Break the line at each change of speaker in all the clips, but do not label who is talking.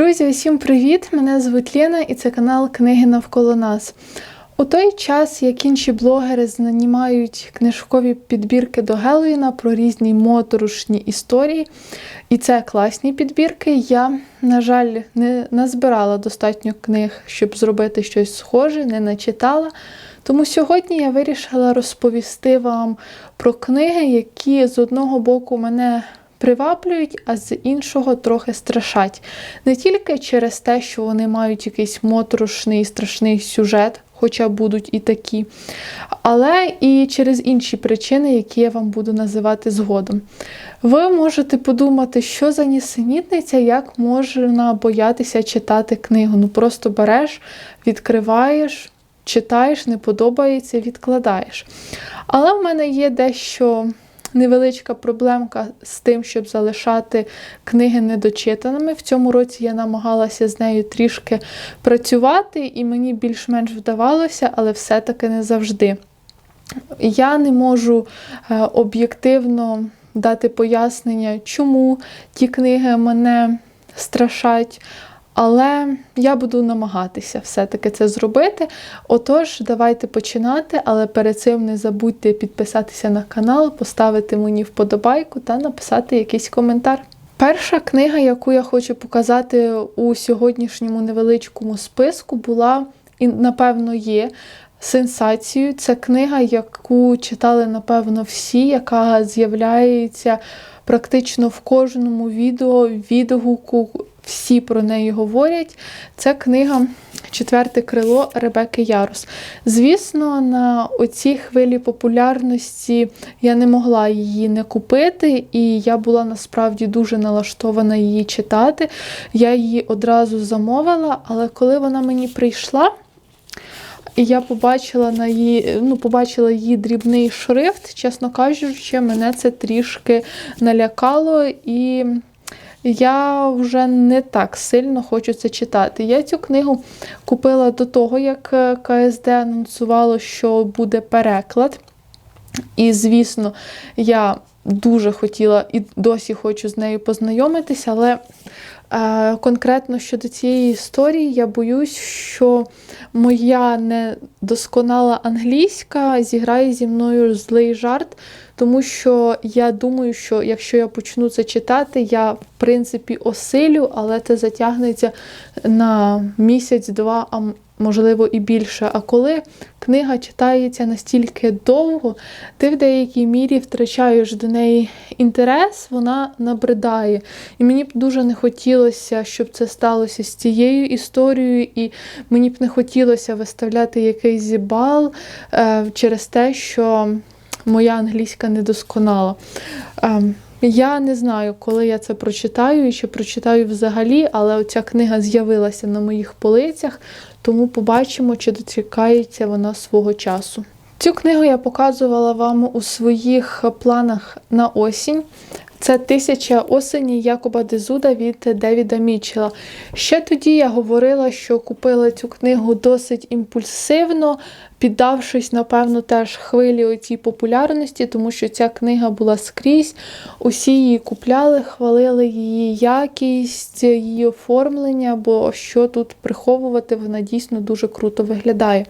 Друзі, усім привіт! Мене звуть Лена і це канал Книги навколо нас. У той час, як інші блогери знімають книжкові підбірки до Геловіна про різні моторошні історії, і це класні підбірки, я, на жаль, не назбирала достатньо книг, щоб зробити щось схоже, не начитала. Тому сьогодні я вирішила розповісти вам про книги, які з одного боку мене приваблюють, а з іншого трохи страшать. Не тільки через те, що вони мають якийсь моторошний страшний сюжет, хоча будуть і такі, але і через інші причини, які я вам буду називати згодом. Ви можете подумати, що за нісенітниця, як можна боятися читати книгу. Ну просто береш, відкриваєш. Читаєш, не подобається, відкладаєш. Але в мене є дещо невеличка проблемка з тим, щоб залишати книги недочитаними. В цьому році я намагалася з нею трішки працювати, і мені більш-менш вдавалося, але все-таки не завжди. Я не можу е, об'єктивно дати пояснення, чому ті книги мене страшать. Але я буду намагатися все-таки це зробити. Отож, давайте починати, але перед цим не забудьте підписатися на канал, поставити мені вподобайку та написати якийсь коментар. Перша книга, яку я хочу показати у сьогоднішньому невеличкому списку, була і, напевно, є сенсацією. Це книга, яку читали, напевно, всі, яка з'являється практично в кожному відео, відгуку всі про неї говорять. Це книга Четверте крило Ребекки Ярус. Звісно, на оцій хвилі популярності я не могла її не купити, і я була насправді дуже налаштована її читати. Я її одразу замовила, але коли вона мені прийшла, і я побачила на її, ну, побачила її дрібний шрифт, чесно кажучи, мене це трішки налякало і я вже не так сильно хочу це читати. Я цю книгу купила до того, як е, КСД анонсувало, що буде переклад. І, звісно, я дуже хотіла і досі хочу з нею познайомитися, але конкретно щодо цієї історії я боюсь, що моя недосконала англійська зіграє зі мною злий жарт. Тому що я думаю, що якщо я почну це читати, я в принципі осилю, але це затягнеться на місяць-два, можливо і більше. А коли книга читається настільки довго, ти в деякій мірі втрачаєш до неї інтерес, вона набридає. І мені б дуже не хотілося, щоб це сталося з цією історією, і мені б не хотілося виставляти якийсь бал е, через те, що моя англійська недосконала. Ем, я не знаю, коли я це прочитаю і чи прочитаю взагалі, але оця книга з'явилася на моїх полицях, тому побачимо, чи дочекається вона свого часу. Цю книгу я показувала вам у своїх планах на осінь. Це тисяча осені Якоба Дезуда від Девіда Мічела. Ще тоді я говорила, що купила цю книгу досить імпульсивно, піддавшись, напевно, теж хвилі оцій популярності, тому що ця книга була скрізь. Усі її купляли, хвалили її якість, її оформлення, бо що тут приховувати, вона дійсно дуже круто виглядає.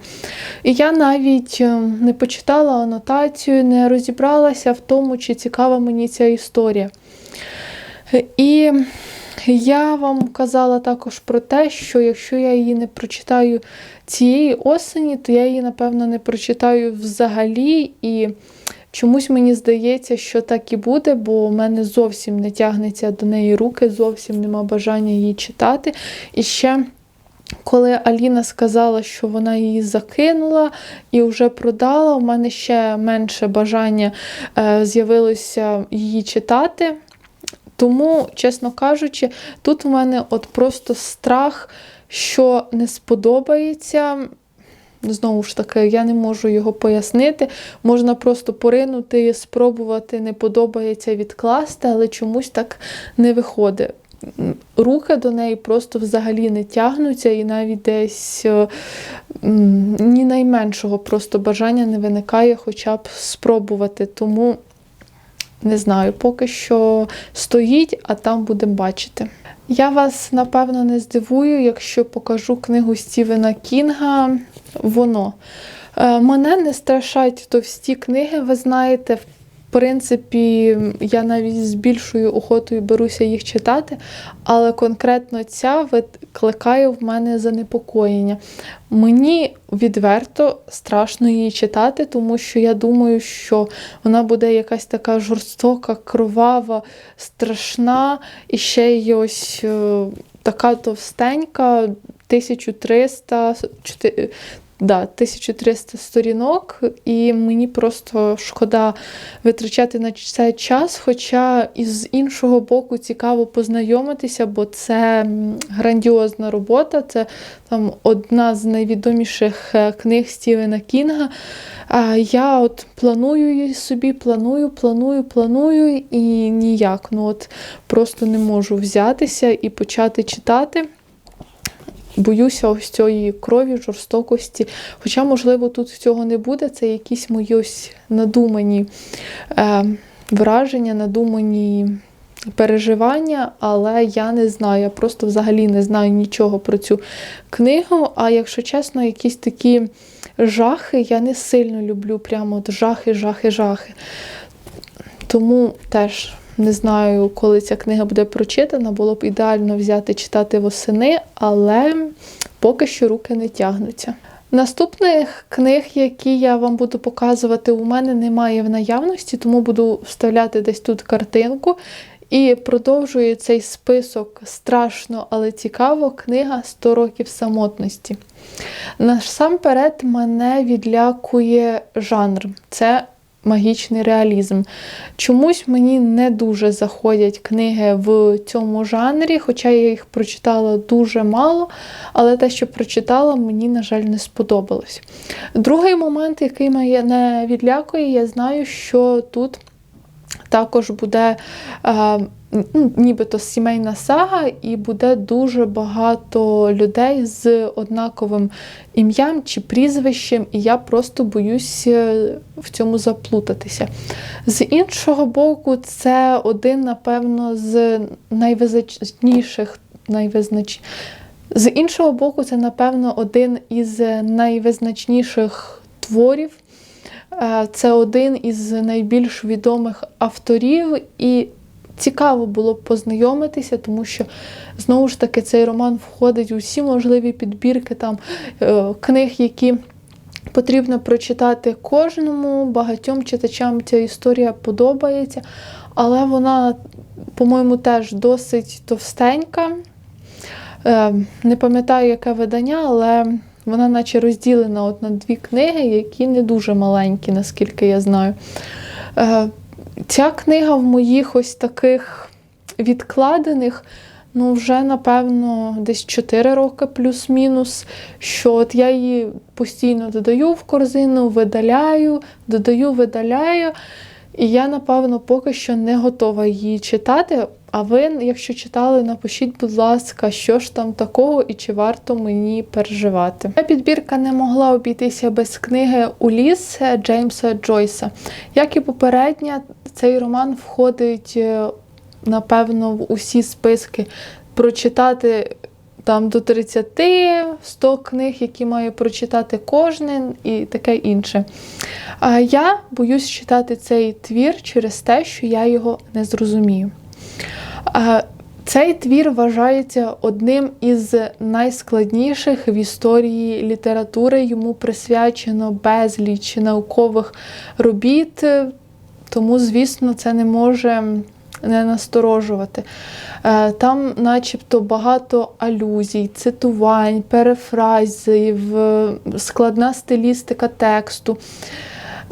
І я навіть ем, не почитала анотацію, не розібралася в тому, чи цікава мені ця історія. І я вам казала також про те, що якщо я її не прочитаю цієї осені, то я її, напевно, не прочитаю взагалі. І чомусь мені здається, що так і буде, бо у мене зовсім не тягнеться до неї руки, зовсім нема бажання її читати. І ще. Коли Аліна сказала, що вона її закинула і вже продала, у мене ще менше бажання е, з'явилося її читати. Тому, чесно кажучи, тут у мене от просто страх, що не сподобається. Знову ж таки, я не можу його пояснити. Можна просто поринути, спробувати, не подобається відкласти, але чомусь так не виходить. Руки до неї просто взагалі не тягнуться, і навіть десь ні найменшого просто бажання не виникає хоча б спробувати. Тому не знаю, поки що стоїть, а там будемо бачити. Я вас напевно не здивую, якщо покажу книгу Стівена Кінга Воно. Е, Мене не страшать товсті книги, ви знаєте. Принципі, я навіть з більшою охотою беруся їх читати, але конкретно ця викликає в мене занепокоєння. Мені відверто страшно її читати, тому що я думаю, що вона буде якась така жорстока, кровава, страшна, і ще й ось е, така товстенька, 1300, чотири- да, 1300 сторінок, і мені просто шкода витрачати на це час. Хоча із іншого боку цікаво познайомитися, бо це грандіозна робота. Це там одна з найвідоміших е, книг Стівена Кінга. А я от планую її собі, планую, планую, планую і ніяк. Ну от просто не можу взятися і почати читати. Боюся ось цієї крові, жорстокості. Хоча, можливо, тут цього не буде. Це якісь мої ось надумані е, враження, надумані переживання, але я не знаю. Я просто взагалі не знаю нічого про цю книгу. А якщо чесно, якісь такі жахи я не сильно люблю. Прямо от жахи, жахи, жахи. Тому теж не знаю, коли ця книга буде прочитана. Було б ідеально взяти читати восени, але поки що руки не тягнуться. Наступних книг, які я вам буду показувати, у мене немає в наявності, тому буду вставляти десь тут картинку. І продовжую цей список страшно, але цікаво, книга «100 років самотності. Насамперед мене відлякує жанр. Це магічний реалізм. Чомусь мені не дуже заходять книги в цьому жанрі, хоча я їх прочитала дуже мало, але те, що прочитала, мені, на жаль, не сподобалось. Другий момент, який мене відлякує, я знаю, що тут також буде. е, Нібито сімейна сага, і буде дуже багато людей з однаковим ім'ям чи прізвищем, і я просто боюсь е, в цьому заплутатися. З іншого боку, це один, напевно, з найвизначніших, найвизнач... з іншого боку, це, напевно, один із найвизначніших творів. Е, Це один із найбільш відомих авторів, і цікаво було б познайомитися, тому що знову ж таки цей роман входить у всі можливі підбірки там е, книг, які потрібно прочитати кожному. Багатьом читачам ця історія подобається, але вона, по-моєму, теж досить товстенька. Е, Не пам'ятаю, яке видання, але вона наче розділена от на дві книги, які не дуже маленькі, наскільки я знаю. Ця книга в моїх ось таких відкладених, ну, вже, напевно, десь 4 роки плюс-мінус. Що от я її постійно додаю в корзину, видаляю, додаю, видаляю. І я, напевно, поки що не готова її читати. А ви, якщо читали, напишіть, будь ласка, що ж там такого і чи варто мені переживати. Ця підбірка не могла обійтися без книги Уліс Джеймса Джойса. Як і попередня, цей роман входить, е, напевно, в усі списки прочитати. Там до 30 100 книг, які має прочитати кожен, і таке інше. А я боюсь читати цей твір через те, що я його не зрозумію. Цей твір вважається одним із найскладніших в історії літератури. Йому присвячено безліч наукових робіт, тому, звісно, це не може не насторожувати. Е, Там, начебто, багато алюзій, цитувань, перефразів, е, складна стилістика тексту.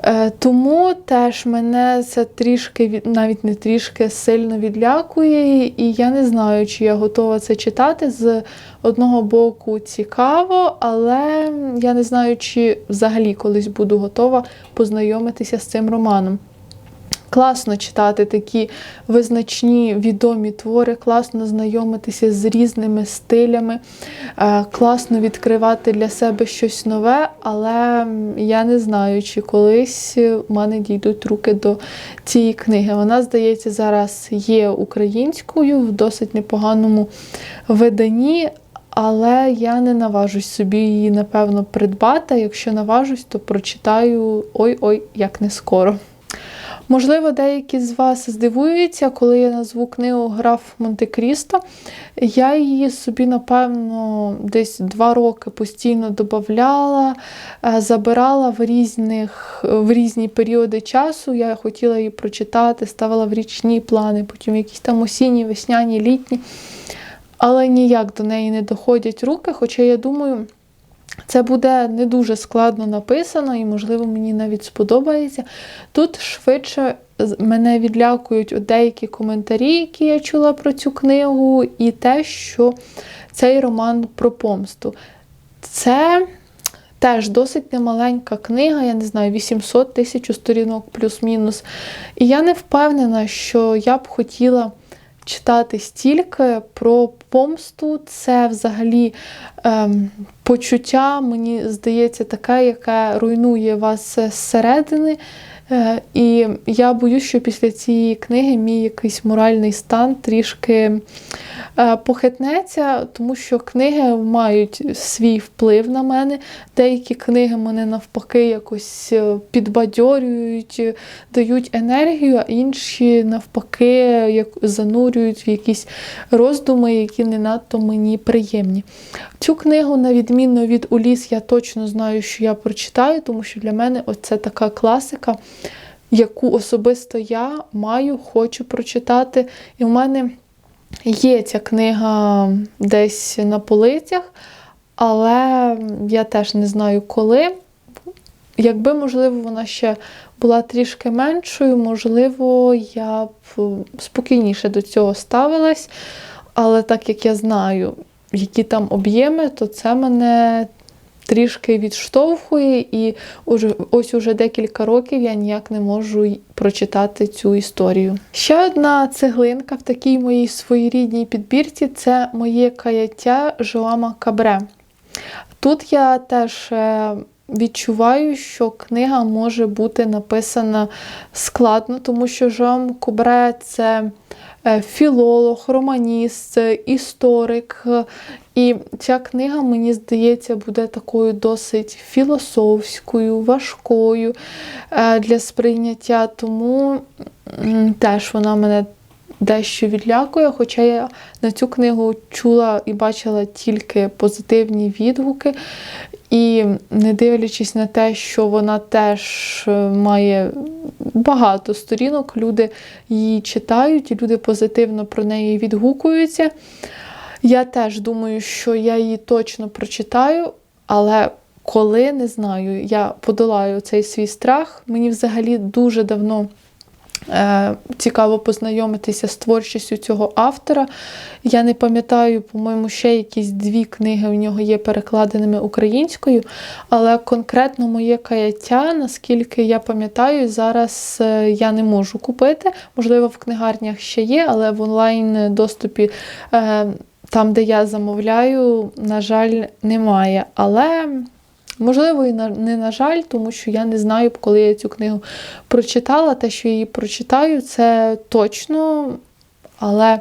Е, Тому теж мене це трішки, навіть не трішки сильно відлякує, і я не знаю, чи я готова це читати. З одного боку цікаво, але я не знаю, чи взагалі колись буду готова познайомитися з цим романом. Класно читати такі визначні відомі твори, класно знайомитися з різними стилями, е, класно відкривати для себе щось нове, але я не знаю, чи колись в мене дійдуть руки до цієї книги. Вона, здається, зараз є українською в досить непоганому виданні. Але я не наважусь собі її, напевно, придбати. Якщо наважусь, то прочитаю ой-ой, як не скоро. Можливо, деякі з вас здивуються, коли я назву книгу Граф Монте-Крісто. Я її собі, напевно, десь два роки постійно додавала, е, забирала в різних, в різні періоди часу. Я хотіла її прочитати, ставила в річні плани, потім якісь там осінні, весняні, літні. Але ніяк до неї не доходять руки, хоча я думаю. Це буде не дуже складно написано, і, можливо, мені навіть сподобається. Тут швидше мене відлякують деякі коментарі, які я чула про цю книгу, і те, що цей роман про помсту. Це теж досить немаленька книга, я не знаю, 800 тисяч сторінок плюс-мінус. І я не впевнена, що я б хотіла читати стільки про помсту. Це взагалі ем, почуття, мені здається, таке, яке руйнує вас зсередини. Е, і я боюсь, що після цієї книги мій якийсь моральний стан трішки похитнеться, тому що книги мають свій вплив на мене. Деякі книги мене навпаки якось е, підбадьорюють, дають енергію, а інші навпаки як занурюють в якісь роздуми, які не надто мені приємні. Цю книгу, на відміну від Уліс, я точно знаю, що я прочитаю, тому що для мене це така класика, яку особисто я маю, хочу прочитати. І в мене є ця книга десь на полицях, але я теж не знаю коли. Якби, можливо, вона ще була трішки меншою, можливо, я б спокійніше до цього ставилась. Але так як я знаю, які там об'єми, то це мене трішки відштовхує, і ось уже декілька років я ніяк не можу прочитати цю історію. Ще одна цеглинка в такій моїй своєрідній підбірці це моє каяття Жоама Кабре. Тут я теж е, відчуваю, що книга може бути написана складно, тому що Жоам Кабре це. Е, філолог, романіст, історик. І ця книга, мені здається, буде такою досить філософською, важкою е, для сприйняття, тому теж вона мене дещо відлякує, хоча я на цю книгу чула і бачила тільки позитивні відгуки. І не дивлячись на те, що вона теж е, має багато сторінок, люди її читають, люди позитивно про неї відгукуються. Я теж думаю, що я її точно прочитаю, але коли не знаю, я подолаю цей свій страх. Мені взагалі дуже давно. Е, цікаво познайомитися з творчістю цього автора. Я не пам'ятаю, по-моєму, ще якісь дві книги в нього є перекладеними українською, але конкретно моє каяття, наскільки я пам'ятаю, зараз е, я не можу купити. Можливо, в книгарнях ще є, але в онлайн доступі. Е, там, де я замовляю, на жаль, немає. Але Можливо, і не на жаль, тому що я не знаю, коли я цю книгу прочитала. Те, що її прочитаю, це точно, але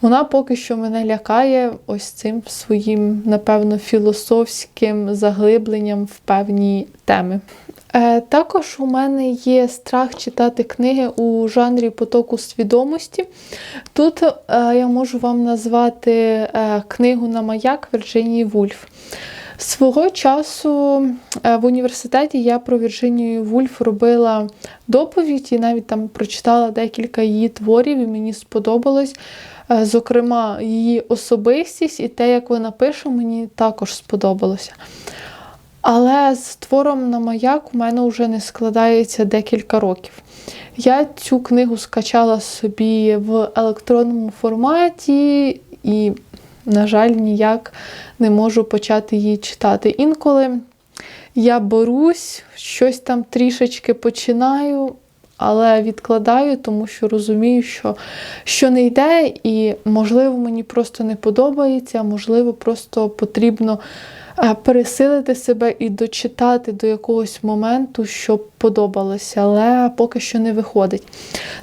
вона поки що мене лякає ось цим своїм, напевно, філософським заглибленням в певні теми. Е, також у мене є страх читати книги у жанрі потоку свідомості. Тут е, я можу вам назвати е, книгу на маяк Вірджинії Вульф. Свого часу е, в університеті я про Вірджинію Вульф робила доповідь і навіть там прочитала декілька її творів, і мені сподобалось. Е, зокрема, її особистість і те, як вона пише, мені також сподобалося. Але з твором на маяк у мене вже не складається декілька років. Я цю книгу скачала собі в електронному форматі і на жаль, ніяк не можу почати її читати. Інколи я борусь, щось там трішечки починаю, але відкладаю, тому що розумію, що, що не йде, і можливо мені просто не подобається, можливо, просто потрібно е, пересилити себе і дочитати до якогось моменту, щоб подобалося, але поки що не виходить.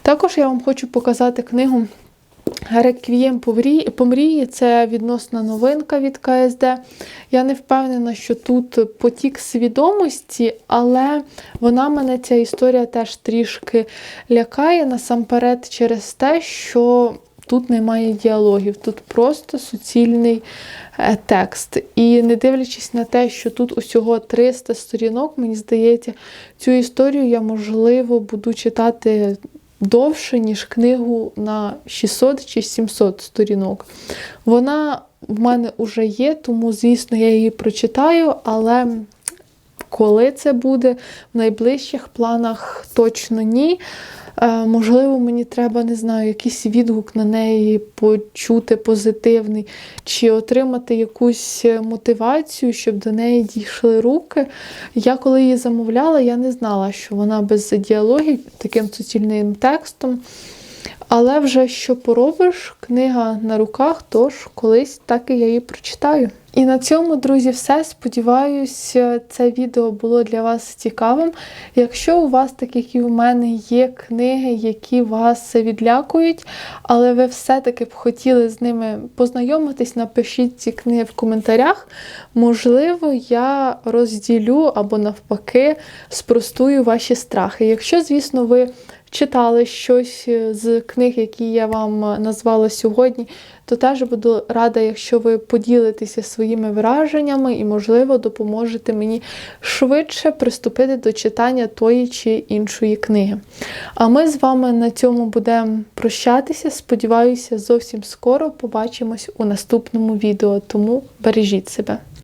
Також я вам хочу показати книгу. Реквієм по мрії- це відносна новинка від КСД. Я не впевнена, що тут потік свідомості, але вона мене ця історія теж трішки лякає насамперед через те, що тут немає діалогів, тут просто суцільний е, текст. І не дивлячись на те, що тут усього 300 сторінок, мені здається, цю історію я можливо буду читати довше, ніж книгу на 600 чи 700 сторінок. Вона в мене вже є, тому, звісно, я її прочитаю, але коли це буде в найближчих планах, точно ні. Е, Можливо, мені треба, не знаю, якийсь відгук на неї почути позитивний, чи отримати якусь мотивацію, щоб до неї дійшли руки. Я коли її замовляла, я не знала, що вона без діалогів, таким суцільним текстом. Але вже що поробиш, книга на руках, тож колись так і я її прочитаю. І на цьому, друзі, все. Сподіваюсь, це відео було для вас цікавим. Якщо у вас, так як і у мене, є книги, які вас відлякують, але ви все-таки б хотіли з ними познайомитись, напишіть ці книги в коментарях. Можливо, я розділю або навпаки спростую ваші страхи. Якщо, звісно, ви читали щось з книг, які я вам назвала сьогодні, то теж буду рада, якщо ви поділитеся своїми враженнями і, можливо, допоможете мені швидше приступити до читання тої чи іншої книги. А ми з вами на цьому будемо прощатися. Сподіваюся, зовсім скоро побачимось у наступному відео, тому бережіть себе.